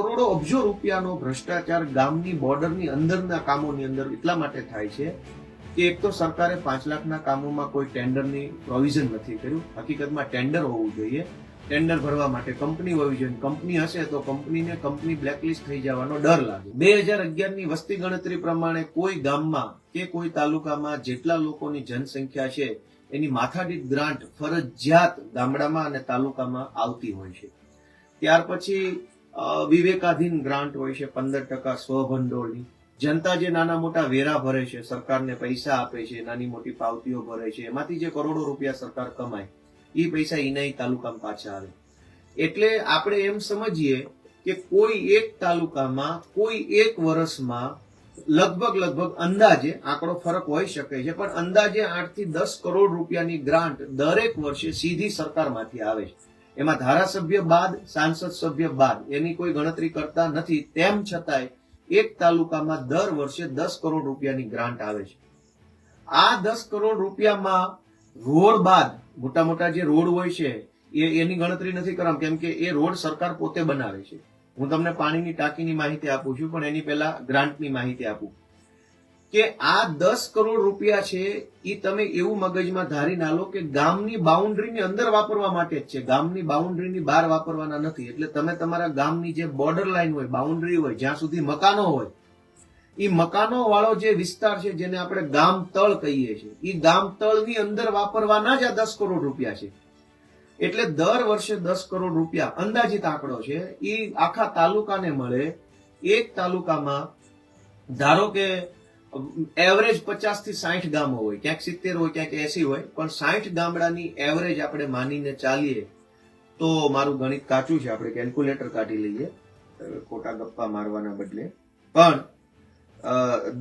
કરોડો અબજો રૂપિયાનો ભ્રષ્ટાચાર ગામની બોર્ડરની અંદરના કામોની અંદર એટલા માટે થાય છે કે એક તો સરકારે પાંચ લાખના કામોમાં કોઈ ટેન્ડરની પ્રોવિઝન નથી કર્યું. હકીકતમાં ટેન્ડર હોવું જોઈએ. ટેન્ડર ભરવા માટે કંપની હોવી જોઈએ. કંપની હશે તો કંપનીને કંપની બ્લેકલિસ્ટ થઈ જવાનો ડર લાગે. બે હજાર અગિયારની વસ્તી ગણતરી પ્રમાણે કોઈ ગામમાં કે કોઈ તાલુકામાં જેટલા લોકોની જનસંખ્યા છે, એની માથાદીઠ ગ્રાન્ટ ફરજિયાત ગામડામાં અને તાલુકામાં આવતી હોય છે. ત્યાર પછી વિવેકાધીન ગ્રાન્ટ હોય છે પંદર ટકા સ્વભંડોળની. જનતા જે નાના મોટા વેરા ભરે છે, સરકારને પૈસા આપે છે, નાની મોટી પાવતીઓ ભરે છે, એમાંથી જે કરોડો રૂપિયા સરકાર કમાય એ પૈસા ઇનાઈ તાલુકામાં પાછા આવે. એટલે આપણે એમ સમજીએ કે કોઈ એક તાલુકામાં, કોઈ એક વર્ષમાં લગભગ લગભગ અંદાજે આંકડો ફરક હોઈ શકે છે, પણ અંદાજે આઠથી દસ કરોડ રૂપિયાની ગ્રાન્ટ દરેક વર્ષે સીધી સરકારમાંથી આવે છે. એમાં ધારાસભ્ય બાદ, સાંસદ સભ્ય બાદ, એની કોઈ ગણતરી કરતા નથી. તેમ છતાંય એક તાલુકામાં દર વર્ષે દસ કરોડ રૂપિયાની ગ્રાન્ટ આવે છે. આ દસ કરોડ રૂપિયામાં રોડ બાદ, મોટા મોટા જે રોડ હોય છે, એ એની ગણતરી નથી કરવામાં કેમ કે એ રોડ સરકાર પોતે બનાવે છે. હું તમને પાણીની ટાંકીની માહિતી આપું છું, પણ એની પહેલા ગ્રાન્ટની માહિતી આપું. કે આ દસ કરોડ રૂપિયા છે એ તમે એવું મગજમાં ધારી ના લો કે ગામની બાઉન્ડ્રીની અંદર વાપરવા માટે જ છે. ગામની બાઉન્ડ્રીની બહાર વાપરવાના નથી. એટલે તમે તમારા ગામની જે બોર્ડર લાઈન હોય બાઉન્ડ્રી હોય, જ્યાં સુધી મકાનો હોય એ મકાનો વાળો જે વિસ્તાર છે, જેને આપણે ગામ તળ કહીએ છીએ એ ગામ તળની અંદર વાપરવાના જ આ દસ કરોડ રૂપિયા છે. એટલે દર વર્ષે દસ કરોડ રૂપિયા અંદાજિત આંકડો છે એ આખા તાલુકાને મળે. એક તાલુકામાં ધારો કે એવરેજ પચાસથી સાઠ ગામો હોય. ક્યાંક સિત્તેર હોય, ક્યાંક એસી હોય. પણ સાઠ ગામડાની એવરેજ આપણે માનીને ચાલીએ, તો મારું ગણિત કાચું છે. આપણે કેલ્ક્યુલેટર કાઢી લઈએ. ખોટા ગપ્પા મારવાના બદલે. પણ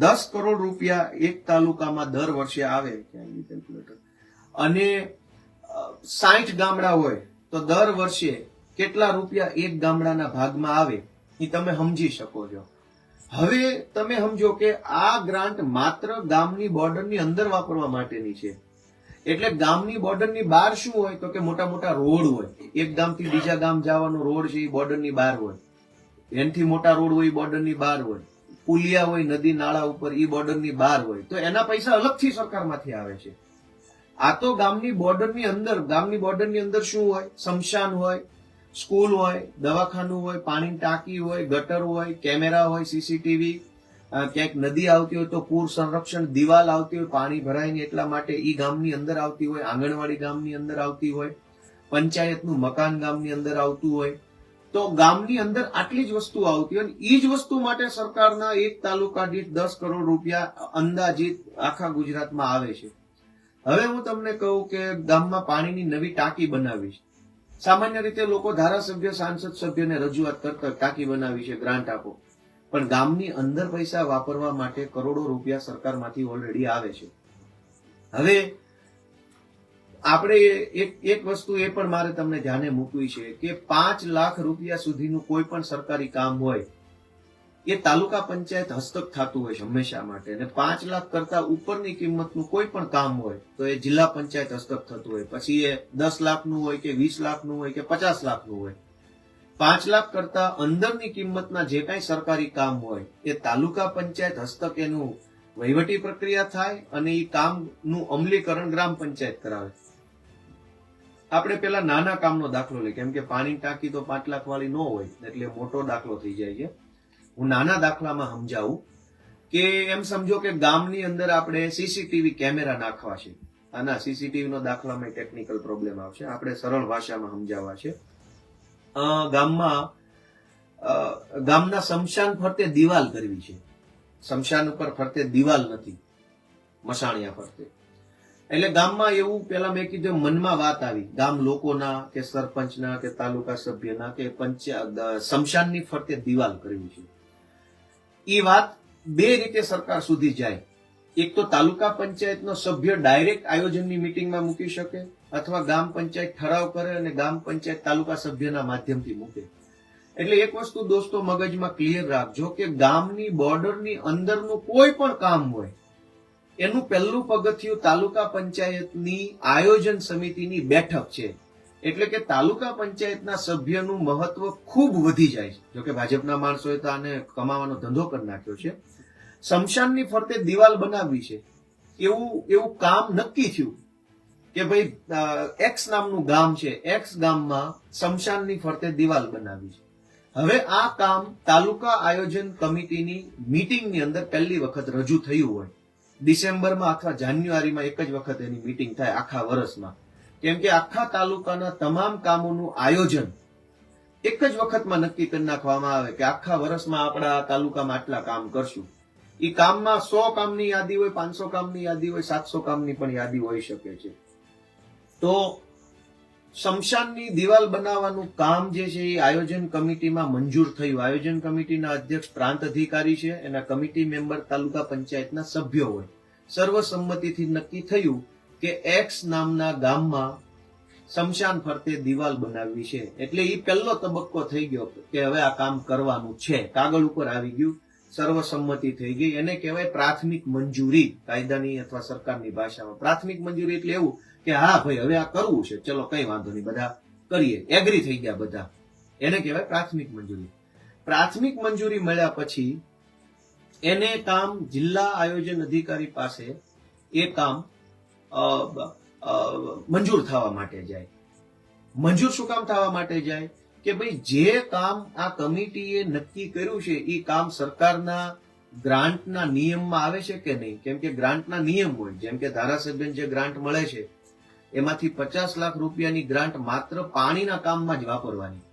દસ કરોડ રૂપિયા એક તાલુકામાં દર વર્ષે આવે. ક્યાં કેલ્ક્યુલેટર અને સાઠ ગામડા હોય, તો દર વર્ષે કેટલા રૂપિયા એક ગામડાના ભાગમાં આવે, એ તમે સમજી શકો છો. હવે તમે સમજો કે આ ગ્રાન્ટ માત્ર ગામની બોર્ડરની અંદર વાપરવા માટેની છે. એટલે ગામની બોર્ડરની બહાર શું હોય તો કે મોટા મોટા રોડ હોય. એક ગામથી બીજા ગામ જવાનો રોડ છે, એ બોર્ડરની બહાર હોય. એનથી મોટા રોડ હોય, એ બોર્ડરની બહાર હોય. પુલિયા હોય, નદી નાળા ઉપર, એ બોર્ડરની બહાર હોય. તો એના પૈસા અલગથી સરકારમાંથી આવે છે. આ તો ગામની બોર્ડરની અંદર, ગામની બોર્ડરની અંદર શું હોય? શમશાન હોય સ્કૂલ હોય, દવાખાનું હોય, પાણીની ટાંકી હોય, ગટર હોય, કેમેરા હોય સીસીટીવી ક્યાંક નદી આવતી હોય તો પૂર સંરક્ષણ, દિવાલ આવતી હોય, પાણી ભરાય ને એટલા માટે ઈ ગામની અંદર આવતી હોય, આંગણવાડી ગામની અંદર આવતી હોય, પંચાયતનું મકાન ગામની અંદર આવતું હોય. તો ગામની અંદર આટલી જ વસ્તુ આવતી હોય અને ઈ જ વસ્તુ માટે સરકારના એક તાલુકા દીઠ દસ કરોડ રૂપિયા અંદાજિત આખા ગુજરાતમાં આવે છે. હવે હું તમને કહું કે ગામમાં પાણીની નવી ટાંકી બનાવી છે સામાન્ય રીતે લોકો ધારાસભ્ય, સાંસદ સભ્યને રજૂઆત કરતા ટાંકી બનાવી છે, ગ્રાન્ટ આપો. પણ ગામની અંદર પૈસા વાપરવા માટે કરોડો રૂપિયા સરકારમાંથી ઓલરેડી આવે છે. હવે આપણે એક એક વસ્તુ એ પણ મારે તમને ધ્યાને મૂકવી છે કે પાંચ લાખ રૂપિયા સુધીનું કોઈ પણ સરકારી કામ હોય એ તાલુકા પંચાયત હસ્તક થતું હોય છે હંમેશા માટે. અને પાંચ લાખ કરતા ઉપરની કિંમતનું કોઈ પણ કામ હોય, તો એ જિલ્લા પંચાયત હસ્તક થતું હોય. પછી એ દસ લાખનું હોય કે વીસ લાખનું હોય કે પચાસ લાખનું હોય. પાંચ લાખ કરતા અંદરની કિંમતના જે કાંઈ સરકારી કામ હોય, એ તાલુકા પંચાયત હસ્તક એનું વહીવટી પ્રક્રિયા થાય અને એ કામનું અમલીકરણ ગ્રામ પંચાયત કરાવે. આપણે પેલા નાના કામનો દાખલો લઈએ. કેમ કે પાણી ટાંકી તો પાંચ લાખ વાળી ન હોય, એટલે મોટો દાખલો થઈ જાય છે. હું નાના દાખલામાં સમજાવું કે એમ સમજો કે ગામની અંદર આપણે સીસીટીવી કેમેરા નાખવા છે. આના સીસીટીવી નો દાખલામાં ટેકનિકલ પ્રોબ્લેમ આવશે. આપણે સરળ ભાષામાં સમજાવવા છે. ગામમાં ગામના શમશાન ફરતે દિવાલ કરવી છે. શમશાન ઉપર ફરતે દિવાલ નથી. મસાણિયા ફરતે. એટલે ગામમાં એવું પેલા મેં કીધું, મનમાં વાત આવી. ગામ લોકોના કે સરપંચના કે તાલુકા સભ્યના કે પંચ શમશાનની ફરતે દિવાલ કરવી છે. એ વાત બે રીતે સરકાર સુધી જાય. એક તો તાલુકા પંચાયતનો સભ્ય ડાયરેક્ટ આયોજનની મિટિંગમાં મૂકી શકે અથવા ગામ પંચાયત ઠરાવ કરે અને ગામ પંચાયત તાલુકા સભ્યના માધ્યમથી મૂકે. એટલે એક વસ્તુ દોસ્તો મગજમાં ક્લિયર રાખજો કે ગામની બોર્ડરની અંદરનું કોઈ પણ કામ હોય, એનું પહેલું પગથિયું તાલુકા પંચાયતની આયોજન સમિતિની બેઠક છે. એટલે કે તાલુકા પંચાયતના સભ્યનું મહત્વ ખૂબ વધી જાય છે. જોકે ભાજપના માણસોએ તો આને કમાવાનો ધંધો કરી નાખ્યો છે. શમશાનની ફરતે દિવાલ બનાવવી છે. એવું એવું કામ નક્કી થયું કે ભાઈ એક્સ નામનું ગામ છે. એક્સ ગામમાં શમશાનની ફરતે દિવાલ બનાવી છે. હવે આ કામ તાલુકા આયોજન કમિટીની મીટિંગની અંદર પહેલી વખત રજૂ થયું હોય. ડિસેમ્બરમાં અથવા જાન્યુઆરીમાં એક જ વખત એની મીટિંગ થાય આખા વર્ષમાં. કેમ કે આખા તાલુકાના તમામ કામોનું આયોજન એક જ વખતમાં નક્કી કરી નાખવામાં આવે કે આખા વર્ષમાં આપણા તાલુકામાં આટલા કામ કરશું. એ કામમાં સો કામની યાદી હોય, પાંચસો કામની યાદી હોય, સાતસો કામની પણ યાદી હોઈ શકે છે. તો શમશાનની દિવાલ બનાવવાનું કામ જે છે એ આયોજન કમિટીમાં મંજૂર થયું. આયોજન કમિટીના અધ્યક્ષ પ્રાંત અધિકારી છે, એના કમિટી મેમ્બર તાલુકા પંચાયતના સભ્યો હોય. સર્વસંમતિથી નક્કી થયું કે એક્સ નામના ગામમાં શમશાન ફરતે દિવાલ બનાવવી છે. એટલે એ પહેલો તબક્કો થઈ ગયો કે હવે આ કામ કરવાનું છે. કાગળ ઉપર આવી ગયું. સર્વસંમતિ થઈ ગઈ. એને કહેવાય પ્રાથમિક મંજૂરી કાયદાની અથવા સરકારની ભાષામાં. પ્રાથમિક મંજૂરી એટલે એવું કે હા ભાઈ, હવે આ કરવું છે. ચલો, કઈ વાંધો નહીં, બધા કરીએ. એગ્રી થઈ ગયા બધા. એને કહેવાય પ્રાથમિક મંજૂરી. પ્રાથમિક મંજૂરી મળ્યા પછી એને કામ જિલ્લા આયોજન અધિકારી પાસે એ કામ મંજૂર થવા માટે જાય. મંજૂર શું કામ થવા માટે જાય? કે ભાઈ જે કામ આ કમિટીએ નક્કી કર્યું છે એ કામ સરકારના ગ્રાન્ટના નિયમમાં આવે છે કે નહીં? કેમ કે ગ્રાન્ટના નિયમ હોય. જેમ કે ધારાસભ્યને જે ગ્રાન્ટ મળે છે, એમાંથી પચાસ લાખ રૂપિયાની ગ્રાન્ટ માત્ર પાણીના કામમાં જ વાપરવાની.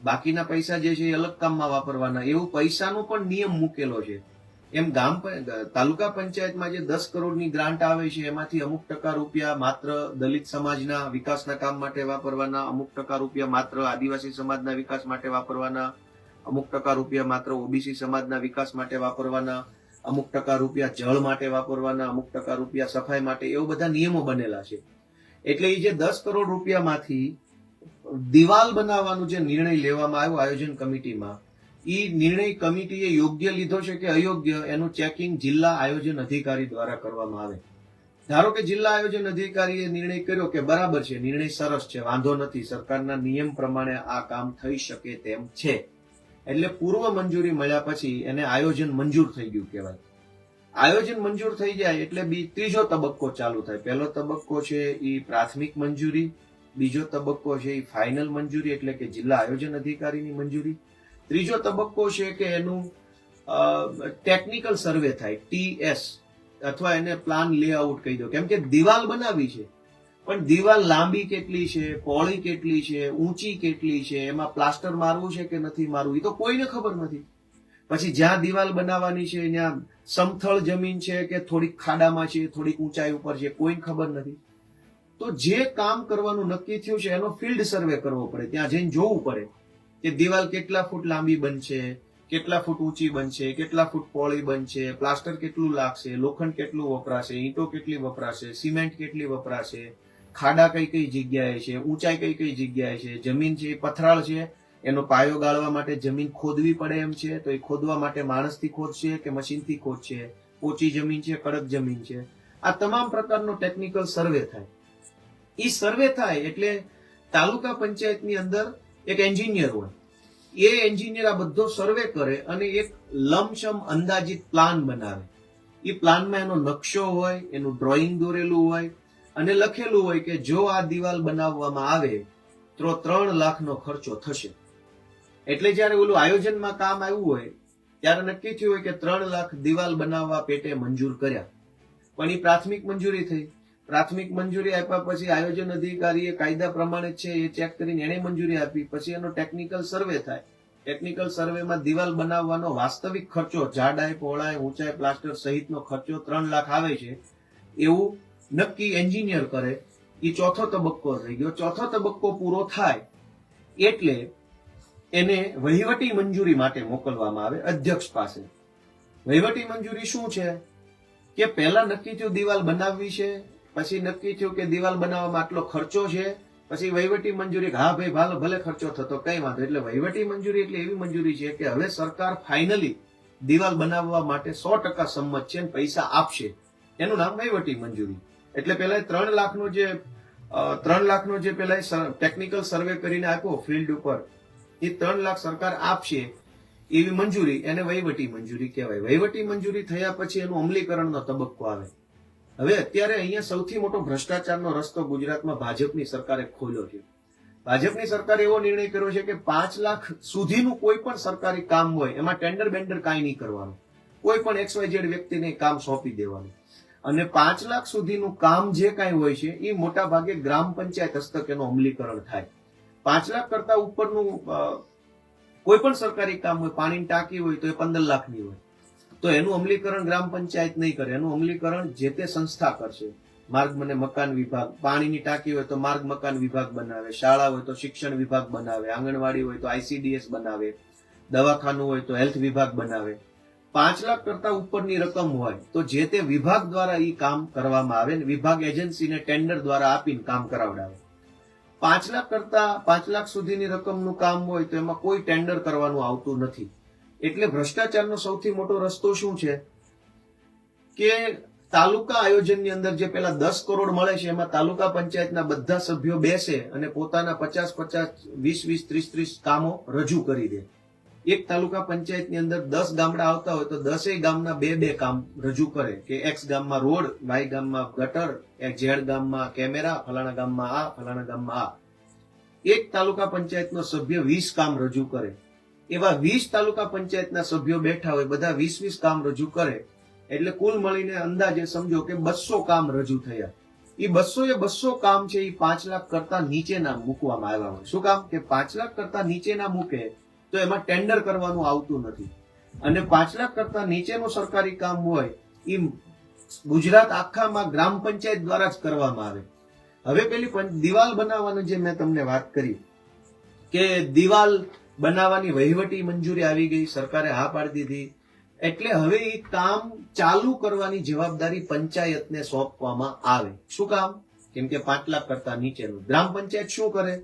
બાકીના પૈસા જે છે એ અલગ કામમાં વાપરવાના. એવું પૈસાનો પણ નિયમ મૂકેલો છે. એમ ગામ તાલુકા પંચાયતમાં જે દસ કરોડની ગ્રાન્ટ આવે છે, એમાંથી અમુક ટકા રૂપિયા માત્ર દલિત સમાજના વિકાસના કામ માટે વાપરવાના, અમુક ટકા રૂપિયા માત્ર આદિવાસી સમાજના વિકાસ માટે વાપરવાના, અમુક ટકા રૂપિયા માત્ર ઓબીસી સમાજના વિકાસ માટે વાપરવાના, અમુક ટકા રૂપિયા જળ માટે વાપરવાના, અમુક ટકા રૂપિયા સફાઈ માટે, એવું બધા નિયમો બનેલા છે. એટલે એ જે દસ કરોડ રૂપિયામાંથી દિવાલ બનાવવાનું જે નિર્ણય લેવામાં આવ્યો આયોજન કમિટીમાં એ નિર્ણય કમિટીએ યોગ્ય લીધો છે કે અયોગ્ય એનું ચેકિંગ જિલ્લા આયોજન અધિકારી દ્વારા કરવામાં આવે. ધારો કે જિલ્લા આયોજન અધિકારીએ નિર્ણય કર્યો કે બરાબર છે, નિર્ણય સરસ છે, વાંધો નથી, સરકારના નિયમ પ્રમાણે આ કામ થઈ શકે તેમ છે. એટલે પૂર્વ મંજૂરી મળ્યા પછી એને આયોજન મંજૂર થઈ ગયું કહેવાય. આયોજન મંજૂર થઈ જાય એટલે બી ત્રીજો તબક્કો ચાલુ થાય. પહેલો તબક્કો છે એ પ્રાથમિક મંજૂરી, બીજો તબક્કો છે એ ફાઇનલ મંજૂરી એટલે કે જિલ્લા આયોજન અધિકારીની મંજૂરી ત્રીજો તબક્કો છે કે એનું ટેકનિકલ સર્વે થાય ટીએસ અથવા એને પ્લાન લેઆઉટ કહી દો. કેમ કે દિવાલ બનાવી છે, પણ દિવાલ લાંબી કેટલી છે, પહોળી કેટલી છે, ઊંચી કેટલી છે, એમાં પ્લાસ્ટર મારવું છે કે નથી મારવું, એ તો કોઈને ખબર નથી. પછી જ્યાં દિવાલ બનાવવાની છે, ત્યાં સમથળ જમીન છે કે થોડીક ખાડામાં છે, થોડીક ઊંચાઈ ઉપર છે, કોઈને ખબર નથી. તો જે કામ કરવાનું નક્કી થયું છે, એનો ફિલ્ડ સર્વે કરવો પડે. ત્યાં જઈને જોવું પડે. કે દિવાલ કેટલા ફૂટ લાંબી બનશે, કેટલા ફૂટ ઊંચી બનશે, કેટલા ફૂટ પહોળી બનશે, પ્લાસ્ટર કેટલું લાગશે, લોખંડ કેટલું વપરાશે, ઈંટો કેટલી વપરાશે, સિમેન્ટ કેટલી વપરાશે, ખાડા કઈ કઈ જગ્યાએ છે, ઊંચાઈ કઈ કઈ જગ્યાએ છે, જમીન છે પથરાળ છે, એનો પાયો ગાળવા માટે જમીન ખોદવી પડે એમ છે, તો એ ખોદવા માટે માણસથી ખોદશે કે મશીનથી ખોદશે? પોચી જમીન છે, કડક જમીન છે? આ તમામ પ્રકારનો ટેકનિકલ સર્વે થાય. એ સર્વે થાય એટલે તાલુકા પંચાયતની અંદર એક એન્જિનિયર હોય. એ એન્જિનિયર આ બધો સર્વે કરે અને એક લમસમ અંદાજિત પ્લાન બનાવે. એ પ્લાનમાં એનો નકશો હોય, એનું ડ્રોઈંગ દોરેલું હોય અને લખેલું હોય કે જો આ દિવાલ બનાવવામાં આવે તો ત્રણ લાખનો ખર્ચો થશે. એટલે જ્યારે ઓલું આયોજનમાં કામ આવ્યું હોય, ત્યારે નક્કી થયું હોય કે ત્રણ લાખ દિવાલ બનાવવા પેટે મંજૂર કર્યા. પણ એ પ્રાથમિક મંજૂરી થઈ. પ્રાથમિક મંજૂરી આપ્યા પછી આયોજન અધિકારીએ કાયદા પ્રમાણે છે એ ચેક કરીને એને મંજૂરી આપી. પછી એનો ટેકનિકલ સર્વે થાય. ટેકનિકલ સર્વેમાં દિવાલ બનાવવાનો વાસ્તવિક ખર્ચો જાડાઈ, પહોળાઈ, ઊંચાઈ પ્લાસ્ટર સહિતનો ખર્ચો ત્રણ લાખ આવે છે. એવું નક્કી એન્જિનિયર કરે. એ ચોથો તબક્કો થઈ ગયો. ચોથો તબક્કો પૂરો થાય એટલે એને વહીવટી મંજૂરી માટે મોકલવામાં આવે અધ્યક્ષ પાસે. વહીવટી મંજૂરી શું છે? કે પહેલા નક્કી થયું દિવાલ બનાવવી છે પછી નક્કી થયું કે દિવાલ બનાવવામાં આટલો ખર્ચો છે, પછી વહીવટી મંજૂરી હા ભાઈ, ભાલો, ભલે ખર્ચો થતો, કઈ વાંધો એટલે વહીવટી મંજૂરી એટલે એવી મંજૂરી છે કે હવે સરકાર ફાઇનલી દિવાલ બનાવવા માટે સો ટકા સંમત છે અને પૈસા આપશે. એનું નામ વહીવટી મંજૂરી. એટલે પેલા ત્રણ લાખનો જે ત્રણ લાખનો જે પેલા ટેકનિકલ સર્વે કરીને આપ્યો ફિલ્ડ ઉપર, એ ત્રણ લાખ સરકાર આપશે એવી મંજૂરી, એને વહીવટી મંજૂરી કહેવાય. વહીવટી મંજૂરી થયા પછી એનું અમલીકરણનો તબક્કો આવે. હવે અત્યારે અહીંયા સૌથી મોટો ભ્રષ્ટાચારનો રસ્તો ગુજરાતમાં ભાજપની સરકારે ખોલ્યો છે. ભાજપની સરકારે એવો નિર્ણય કર્યો છે કે પાંચ લાખ સુધીનું કોઈ પણ સરકારી કામ હોય, એમાં ટેન્ડર બેન્ડર કાંઈ નહીં કરવાનું. કોઈ પણ એક્સ વાય ઝેડ વ્યક્તિને કામ સોંપી દેવાનું. અને પાંચ લાખ સુધીનું કામ જે કાંઈ હોય છે, એ મોટા ભાગે ગ્રામ પંચાયત હસ્તક એનું અમલીકરણ થાય. પાંચ લાખ કરતા ઉપરનું કોઈ પણ સરકારી કામ હોય, પાણીની ટાંકી હોય તો એ પંદર લાખની હોય. તો એનું અમલીકરણ ગ્રામ પંચાયત નહીં કરે. એનું અમલીકરણ જે તે સંસ્થા કરશે. માર્ગ મને મકાન વિભાગ. પાણીની ટાંકી હોય તો માર્ગ, મકાન વિભાગ બનાવે. શાળા હોય તો શિક્ષણ વિભાગ બનાવે. આંગણવાડી હોય તો આઈસીડીએસ બનાવે. દવાખાનું હોય તો હેલ્થ વિભાગ બનાવે. પાંચ લાખ કરતા ઉપરની રકમ હોય તો જે તે વિભાગ દ્વારા એ કામ કરવામાં આવે ને વિભાગ એજન્સીને ટેન્ડર દ્વારા આપીને કામ કરાવડાવે. પાંચ લાખ કરતા પાંચ લાખ સુધીની રકમનું કામ હોય તો એમાં કોઈ ટેન્ડર કરવાનું આવતું નથી. એટલે ભ્રષ્ટાચારનો સૌથી મોટો રસ્તો શું છે? કે તાલુકા આયોજનની અંદર જે પેલા દસ કરોડ મળે છે, એમાં તાલુકા પંચાયતના બધા સભ્યો બેસે અને પોતાના પચાસ પચાસ, વીસ વીસ, ત્રીસ ત્રીસ કામો રજૂ કરી દે. એક તાલુકા પંચાયતની અંદર દસ ગામડા આવતા હોય તો દસેય ગામના બે બે કામ રજૂ કરે. કે એક્સ ગામમાં રોડ વાય ગામમાં ગટર ઝેડ ગામમાં કેમેરા, ફલાણા ગામમાં આ, ફલાણા ગામમાં આ. એક તાલુકા પંચાયતનો સભ્ય વીસ કામ રજૂ કરે. એવા વીસ તાલુકા પંચાયતના સભ્યો બેઠા હોય, બધા વીસ વીસ કામ રજૂ કરે, એટલે કુલ મળીને અંદાજે સમજો કે બસો કામ રજૂ થયા. એ બસો એ બસો કામ છે એ પાંચ લાખ કરતા નીચેના મૂકવામાં આવ્યા હોય. શું કામ? કે પાંચ લાખ કરતા નીચેના મૂકે, તો એમાં ટેન્ડર કરવાનું આવતું નથી. અને પાંચ લાખ કરતા નીચેનું સરકારી કામ હોય એ ગુજરાત આખામાં ગ્રામ પંચાયત દ્વારા જ કરવામાં આવે. હવે પેલી દિવાલ બનાવવાની જે મેં તમને વાત કરી, કે દિવાલ બનાવવાની વહીવટી મંજૂરી આવી ગઈ, સરકારે હા પાડી દીધી. એટલે હવે એ કામ ચાલુ કરવાની જવાબદારી પંચાયતને સોંપવામાં આવે. શું કામ? કેમ કે પાંચ કરતા નીચેનું ગ્રામ પંચાયત શું કરે?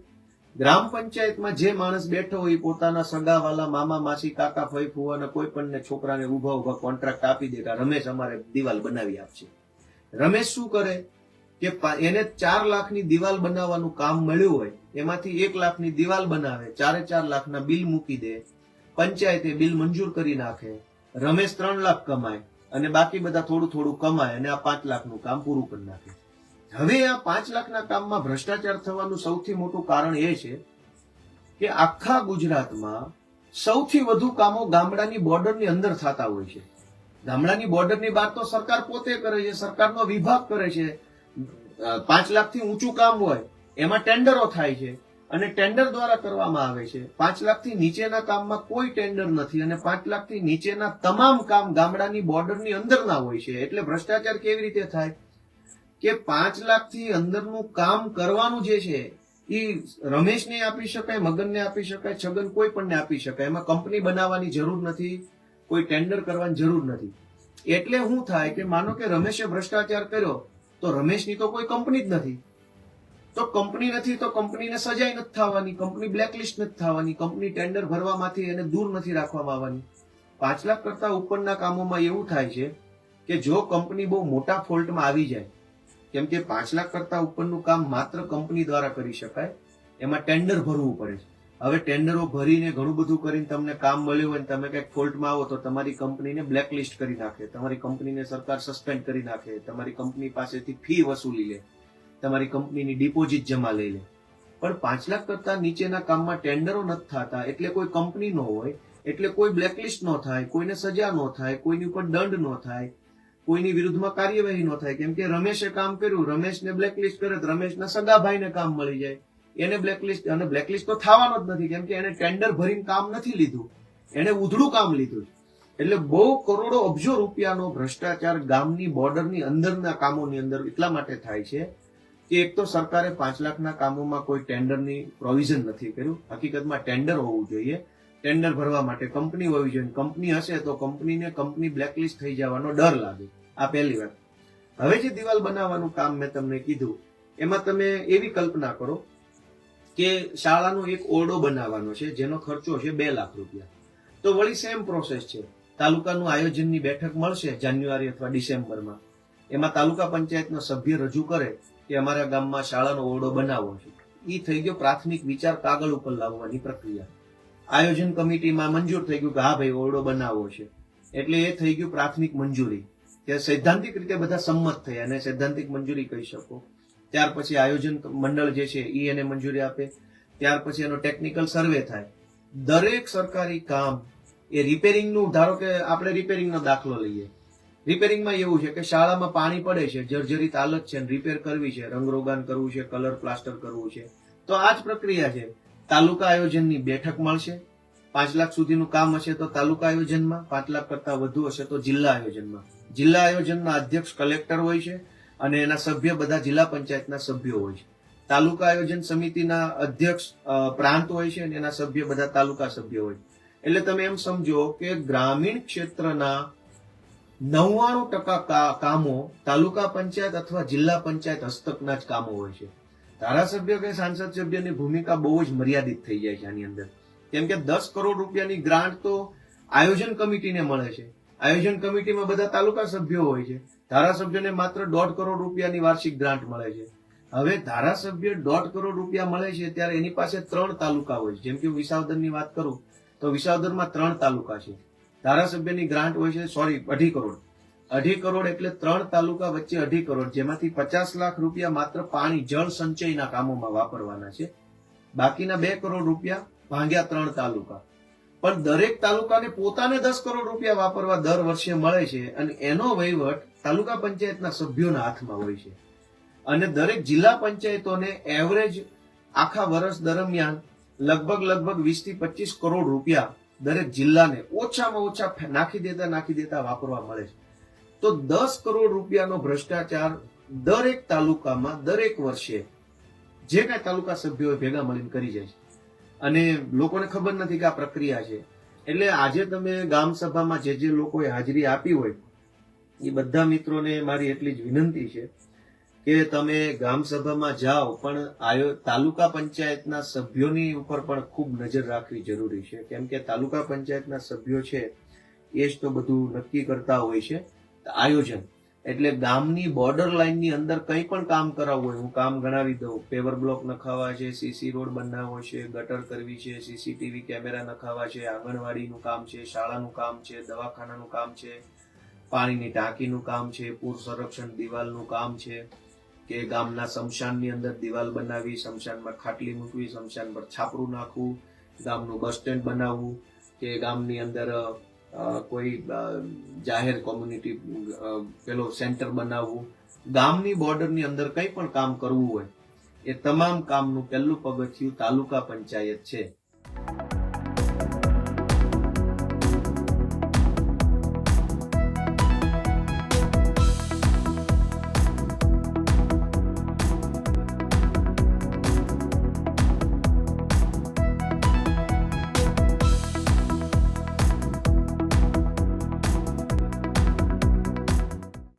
ગ્રામ પંચાયતમાં જે માણસ બેઠો હોય પોતાના સગાવાલા મામા, માસી, કાકા ફઈ ફુવાના કોઈ પણ છોકરાને ઊભા ઊભા કોન્ટ્રાક્ટ આપી દે રમેશ અમારે દિવાલ બનાવી આપશે. રમેશ શું કરે? કે એને ચાર લાખની દિવાલ બનાવવાનું કામ મળ્યું હોય, એમાંથી એક લાખની દિવાલ બનાવે, ચારે ચાર લાખના બિલ મૂકી દે, પંચાયતે બિલ મંજૂર કરી નાખે, રમેશ ત્રણ લાખ કમાય, અને બાકી બધા થોડું થોડું કમાય, અને આ પાંચ લાખનું કામ પૂરું કરી નાખે. હવે આ પાંચ લાખના કામમાં ભ્રષ્ટાચાર થવાનું સૌથી મોટું કારણ એ છે કે આખા ગુજરાતમાં સૌથી વધુ કામો ગામડાની બોર્ડરની અંદર થતા હોય છે. ગામડાની બોર્ડરની બહાર તો સરકાર પોતે કરે છે, સરકારનો વિભાગ કરે છે પાંચ લાખથી ઊંચું કામ હોય, એમાં ટેન્ડરો થાય છે અને ટેન્ડર દ્વારા કરવામાં આવે છે. પાંચ લાખથી નીચેના કામમાં કોઈ ટેન્ડર નથી અને પાંચ લાખથી નીચેના તમામ કામ ગામડાની બોર્ડરની અંદરના હોય છે. એટલે ભ્રષ્ટાચાર કેવી રીતે થાય? કે પાંચ લાખથી અંદરનું કામ કરવાનું જે છે એ રમેશને આપી શકાય, મગનને આપી શકાય, છગન કોઈ પણને આપી શકાય. એમાં કંપની બનાવવાની જરૂર નથી, કોઈ ટેન્ડર કરવાની જરૂર નથી. એટલે શું થાય કે માનો કે રમેશે ભ્રષ્ટાચાર કર્યો તો રમેશની તો કોઈ કંપની જ નથી. તો કંપની નથી, તો કંપનીને સજાઈ નથી થવાની. કંપની બ્લેકલિસ્ટ નથી થવાની. કંપની ટેન્ડર ભરવામાંથી એને દૂર નથી રાખવામાં આવવાની. પાંચ લાખ કરતા ઉપરના કામોમાં એવું થાય છે કે જો કંપની બહુ મોટા ફોલ્ટમાં આવી જાય, કેમ કે પાંચ લાખ કરતા ઉપરનું કામ માત્ર કંપની દ્વારા કરી શકાય, એમાં ટેન્ડર ભરવું પડે છે. હવે ટેન્ડરો ભરીને ઘણું બધું કરીને તમને કામ મળ્યું હોય તમે કંઈક ફોલ્ટમાં આવો તો તમારી કંપનીને બ્લેકલિસ્ટ કરી નાખે, તમારી કંપનીને સરકાર સસ્પેન્ડ કરી નાખે, તમારી કંપની પાસેથી ફી વસૂલી લે, તમારી કંપનીની ડિપોઝિટ જમા લઈ લે. પણ પાંચ લાખ કરતા નીચેના કામમાં ટેન્ડરો નથી થતા, એટલે કોઈ કંપની ન હોય, એટલે કોઈ બ્લેકલિસ્ટ ન થાય, કોઈને સજા ન થાય, કોઈની ઉપર દંડ ન થાય, કોઈની વિરુદ્ધમાં કાર્યવાહી ન થાય. કેમ કે રમેશે કામ કર્યું, રમેશને બ્લેકલિસ્ટ કરે તો રમેશના સગા ભાઈને કામ મળી જાય. એને બ્લેકલિસ્ટ અને બ્લેકલિસ્ટ તો થવાનો જ નથી, કેમ કે એને ટેન્ડર ભરીને કામ નથી લીધું. એને ઉધડું કામ લીધું એટલે બહુ કરોડો અબજો રૂપિયાનો ભ્રષ્ટાચાર ગામની બોર્ડરની અંદરના કામોની અંદર એટલા માટે થાય છે કે એક તો સરકારે પાંચ લાખના કામોમાં કોઈ ટેન્ડરની પ્રોવિઝન નથી કર્યું. હકીકતમાં ટેન્ડર હોવું જોઈએ. ટેન્ડર ભરવા માટે કંપની હોવી જોઈએ. કંપની હશે તો કંપનીને કંપની બ્લેકલિસ્ટ થઈ જવાનો ડર લાગે. આ પહેલી વાત. હવે જે દિવાલ બનાવવાનું કામ મેં તમને કીધું, એમાં તમે એવી કલ્પના કરો કે શાળાનો એક ઓરડો બનાવવાનો છે, જેનો ખર્ચો છે બે લાખ રૂપિયા. તો વળી સેમ પ્રોસેસ છે. તાલુકાનું આયોજનની બેઠક મળશે જાન્યુઆરી અથવા ડિસેમ્બરમાં. એમાં તાલુકા પંચાયતનો સભ્ય રજૂ કરે કે અમારા ગામમાં શાળાનો ઓરડો બનાવવો છે. એ થઈ ગયો પ્રાથમિક વિચાર કાગળ ઉપર લાવવાની પ્રક્રિયા. આયોજન કમિટીમાં મંજૂર થઈ ગયું કે હા ભાઈ, ઓરડો બનાવવો છે. એટલે એ થઈ ગયું પ્રાથમિક મંજૂરી. કે સૈદ્ધાંતિક રીતે બધા સંમત થયા, અને સૈદ્ધાંતિક મંજૂરી કહી શકો. ત્યાર પછી આયોજન મંડળ જે છે એ એને મંજૂરી આપે. ત્યાર પછી એનો ટેકનિકલ સર્વે થાય. દરેક સરકારી કામ એ રિપેરિંગનું ધારો કે આપણે રિપેરિંગનો દાખલો લઈએ. રિપેરિંગમાં એવું છે કે શાળામાં પાણી પડે છે, જર્જરિત હાલત છે રિપેર કરવી છે, રંગરોગાન કરવું છે કલર પ્લાસ્ટર કરવું છે. તો આ જ પ્રક્રિયા છે. તાલુકા આયોજનની બેઠક મળશે. પાંચ લાખ સુધીનું કામ હશે તો તાલુકા આયોજનમાં, પાંચ લાખ કરતા વધુ હશે તો જિલ્લા આયોજનમાં. જિલ્લા આયોજનના અધ્યક્ષ કલેક્ટર હોય છે. અને એના સભ્ય બધા જિલ્લા પંચાયતના સભ્યો હોય છે. તાલુકા આયોજન સમિતિના અધ્યક્ષ પ્રાંત હોય છે અને એના સભ્ય બધા તાલુકા સભ્ય હોય એટલે તમે એમ સમજો કે ગ્રામીણ ક્ષેત્રના નવ્વાણું ટકા કામો તાલુકા પંચાયત અથવા જિલ્લા પંચાયત હસ્તકના જ કામો હોય છે. ધારાસભ્ય કે સાંસદ સભ્યની ભૂમિકા બહુ જ મર્યાદિત થઈ જાય છે આની અંદર. કેમ કે દસ કરોડ રૂપિયાની ગ્રાન્ટ તો આયોજન કમિટીને મળે છે. આયોજન કમિટીમાં બધા તાલુકા સભ્યો હોય છે. ધારાસભ્યને માત્ર દોઢ કરોડ રૂપિયાની વાર્ષિક ગ્રાન્ટ મળે છે. હવે ધારાસભ્ય દોઢ કરોડ રૂપિયા મળે છે ત્યારે એની પાસે ત્રણ તાલુકા હોય છે. જેમ કે હું વિસાવદરની વાત કરું, તો વિસાવદરમાં ત્રણ તાલુકા છે. ધારાસભ્યની ગ્રાન્ટ હોય છે, સોરી, અઢી કરોડ. અઢી કરોડ એટલે ત્રણ તાલુકા વચ્ચે અઢી કરોડ, જેમાંથી પચાસ લાખ રૂપિયા માત્ર પાણી, જળ સંચયના કામોમાં વાપરવાના છે. બાકીના બે કરોડ રૂપિયા ભાંગ્યા ત્રણ તાલુકા. પણ દરેક તાલુકાને પોતાને દસ કરોડ રૂપિયા વાપરવા દર વર્ષે મળે છે અને એનો વહીવટ તાલુકા પંચાયતના સભ્યોના હાથમાં હોય છે. અને દરેક જિલ્લા પંચાયતોને એવરેજ આખા વર્ષ દરમિયાન લગભગ લગભગ વીસથી પચીસ કરોડ રૂપિયા દરેક જિલ્લાને ઓછામાં ઓછા નાખી દેતા નાખી દેતા વાપરવા મળે છે. તો દસ કરોડ રૂપિયાનો ભ્રષ્ટાચાર દરેક તાલુકામાં દરેક વર્ષે જે કાંઈ તાલુકા સભ્યો ભેગા મળીને કરી જાય છે અને લોકોને ખબર નથી કે આ પ્રક્રિયા છે. એટલે આજે તમે ગામ સભામાં જે જે લોકોએ હાજરી આપી હોય, એ બધા મિત્રોને મારી એટલી જ વિનંતી છે કે તમે ગામ સભામાં જાઓ, પણ આયો, તાલુકા પંચાયતના સભ્યોની ઉપર પણ ખૂબ નજર રાખવી જરૂરી છે. કેમ કે તાલુકા પંચાયતના સભ્યો છે, એ જ તો બધું નક્કી કરતા હોય છે. આયોજન. એટલે ગામની બોર્ડર લાઇનની અંદર કંઈ પણ કામ કરાવવું હોય, હું કામ ગણાવી દઉં. પેવર બ્લોક નખાવા છે સીસી રોડ બનાવવો છે ગટર કરવી છે સીસીટીવી કેમેરા નખાવા છે, આંગણવાડીનું કામ છે, શાળાનું કામ છે, દવાખાનાનું કામ છે, પાણીની ટાંકીનું કામ છે, પૂર સંરક્ષણ દિવાલનું કામ છે, કે ગામના શમશાનની અંદર દિવાલ બનાવી, શમશાનમાં ખાટલી મૂકવી, શમશાન પર છાપરું નાખવું, ગામનું બસ સ્ટેન્ડ બનાવવું, કે ગામની અંદર કોઈ જાહેર કોમ્યુનિટી પેલો સેન્ટર બનાવવું. ગામની બોર્ડરની અંદર કંઈ પણ કામ કરવું હોય, એ તમામ કામનું પહેલું પગથિયું તાલુકા પંચાયત છે.